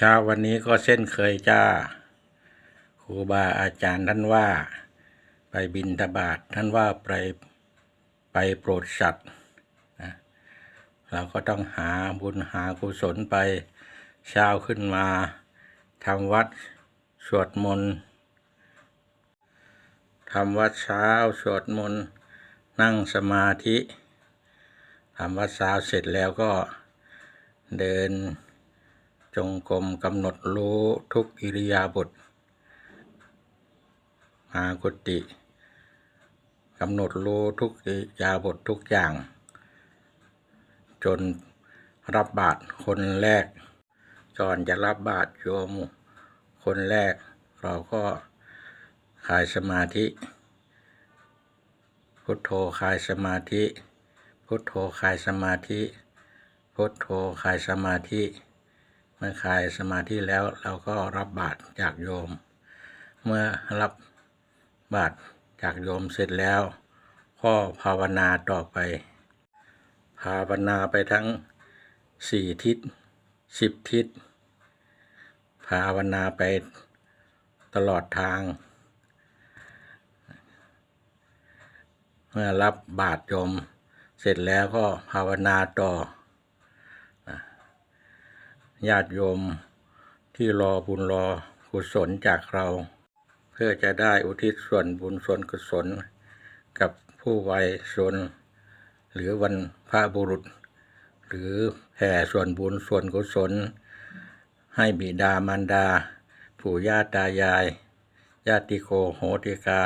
เช้าวันนี้ก็เส้นเคยจ้า ครูบาอาจารย์ท่านว่า ไปบินทบาทท่านว่าไปไปโปรดสัตว์นะเราก็ต้องหาบุญหากุศลไปเช้าขึ้นมาทำวัดสวดมนต์ทำวัดเช้าสวดมนต์นั่งสมาธิทำวัดเช้าเสร็จแล้วก็เดิน จงกรมกำหนดรู้ทุกอิริยาบถมากุติกำหนดรู้ทุกอิริยาบถทุกอย่าง จนรับบาตรคนแรกก่อนจะรับบาตรโยมคนแรก เราก็คลายสมาธิ พุทโธคลายสมาธิ พุทโธคลายสมาธิ พุทโธคลายสมาธิ เมื่อคลายสมาธิแล้วเราก็รับบาตรจากโยม เมื่อรับบาตรจากโยมเสร็จแล้วก็ภาวนาต่อไป ภาวนาไปทั้งสี่ทิศสิบทิศ ภาวนาไปตลอดทาง เมื่อรับบาตรโยมเสร็จแล้วก็ภาวนาต่อ ญาติโยมที่รอบุญรอกุศลจากเรา เพื่อจะได้อุทิศส่วนบุญส่วนกุศล กับผู้ไวยชนหรือวันพระบุรุษ หรือแผ่ส่วนบุญส่วนกุศล ให้บิดามารดาปู่ย่าตายาย ญาติโกโหติกา